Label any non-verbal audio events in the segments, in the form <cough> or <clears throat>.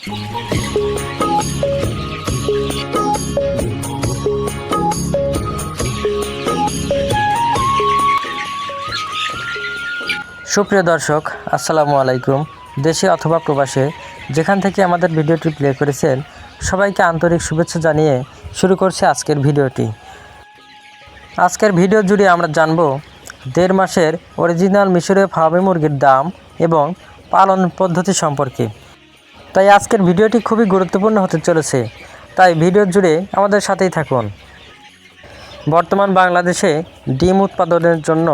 সুপ্রিয় দর্শক, আসসালামু আলাইকুম। দেশে অথবা প্রবাসে যেখান থেকে আমাদের ভিডিওটি প্লে করেছেন, সবাইকে আন্তরিক শুভেচ্ছা জানিয়ে শুরু করছে আজকের ভিডিওটি। আজকের ভিডিও জুড়ে আমরা জানব, দেড় মাসের অরিজিনাল মিশরীয় ফার্মি মুরগির দাম এবং পালন পদ্ধতি সম্পর্কে। তাই আজকের ভিডিওটি খুবই গুরুত্বপূর্ণ হতে চলেছে। তাই ভিডিও জুড়ে আমাদের সাথেই থাকুন। বর্তমান বাংলাদেশে ডিম উৎপাদনের জন্য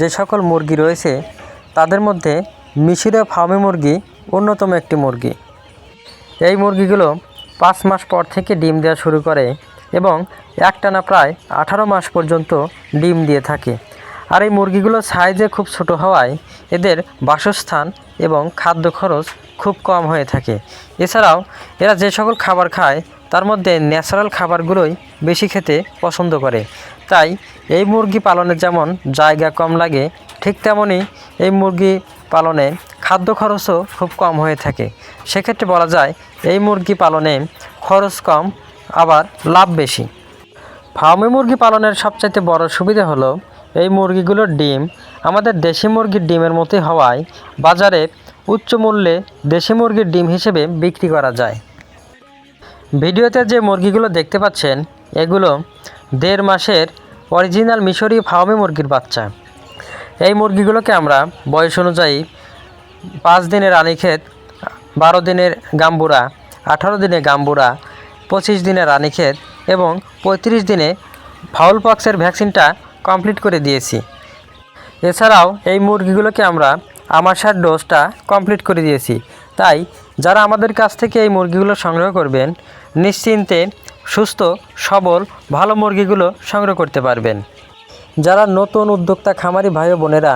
যে সকল মুরগি রয়েছে, তাদের মধ্যে মিশরীয় ফার্মি মুরগি অন্যতম একটি মুরগি। এই মুরগিগুলো পাঁচ মাস পর থেকে ডিম দেওয়া শুরু করে এবং একটানা প্রায় আঠারো মাস পর্যন্ত ডিম দিয়ে থাকে। আর এই মুরগিগুলো সাইজে খুব ছোট হওয়ায় এদের বাসস্থান এবং খাদ্য খরচ খুব কম হয়ে থাকে। এছাড়াও, এরা যে সকল খাবার খায়, তার মধ্যে ন্যাচারাল খাবারগুলোই বেশি খেতে পছন্দ করে। তাই এই মুরগি পালনে যেমন জায়গা কম লাগে, ঠিক তেমনই এই মুরগি পালনে খাদ্য খরচও খুব কম হয়ে থাকে। সেক্ষেত্রে বলা যায়, এই মুরগি পালনে খরচ কম, আবার লাভ বেশি। ফার্মে মুরগি পালনের সবচাইতে বড় সুবিধা হলো এই মুরগিগুলোর ডিম আমাদের দেশি মুরগির ডিমের মতোই হওয়ায় বাজারে উচ্চ মূল্যে দেশি মুরগির ডিম হিসেবে বিক্রি করা যায়। ভিডিওতে যে মুরগিগুলো দেখতে পাচ্ছেন, এগুলো দেড় মাসের অরিজিনাল মিশরি ফার্মি মুরগির বাচ্চা। এই মুরগিগুলোকে আমরা বয়স অনুযায়ী পাঁচ দিনের রানীক্ষেত, বারো দিনের গাম্বুরা, আঠারো দিনে গাম্বুরা, পঁচিশ দিনে রানীক্ষেত এবং পঁয়ত্রিশ দিনে ফাউল পক্সের ভ্যাকসিনটা কমপ্লিট করে দিয়েছি। এছাড়াও এই মুরগিগুলোকে আমরা আমাশার ডোজটা কমপ্লিট করে দিয়েছি। তাই যারা আমাদের কাছ থেকে এই মুরগিগুলো সংগ্রহ করবেন, নিশ্চিন্তে, সুস্থ, সবল, ভালো মুরগিগুলো সংগ্রহ করতে পারবেন। যারা নতুন উদ্যোক্তা খামারি ভাই বোনেরা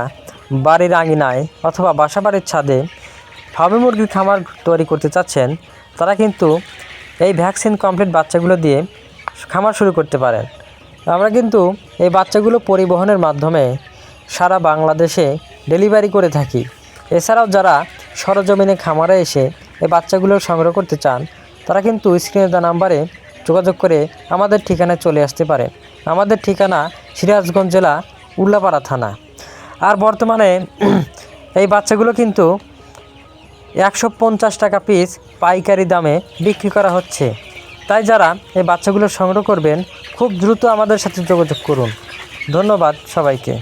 বাড়ির আঙিনায় অথবা বাসা বাড়ির ছাদে ফার্মি মুরগির খামার তৈরি করতে চাচ্ছেন, তারা কিন্তু এই ভ্যাকসিন কমপ্লিট বাচ্চাগুলো দিয়ে খামার শুরু করতে পারেন। আমরা কিন্তু এই বাচ্চাগুলো পরিবহনের মাধ্যমে সারা বাংলাদেশে ডেলিভারি করে থাকি। এছাড়াও যারা সরজমিনে খামারে এসে এই বাচ্চাগুলো সংগ্রহ করতে চান, তারা কিন্তু স্ক্রিনে দেওয়া নাম্বারে যোগাযোগ করে আমাদের ঠিকানায় চলে আসতে পারে। আমাদের ঠিকানা সিরাজগঞ্জ জেলা উল্লাপাড়া থানা। আর বর্তমানে <clears throat> এই বাচ্চাগুলো কিন্তু একশো পঞ্চাশ টাকা পিস পাইকারি দামে বিক্রি করা হচ্ছে। তাই যারা এই বাচ্চাগুলো সংগ্রহ করবেন খুব দ্রুত আমাদের সাথে যোগাযোগ করুন। ধন্যবাদ সবাইকে।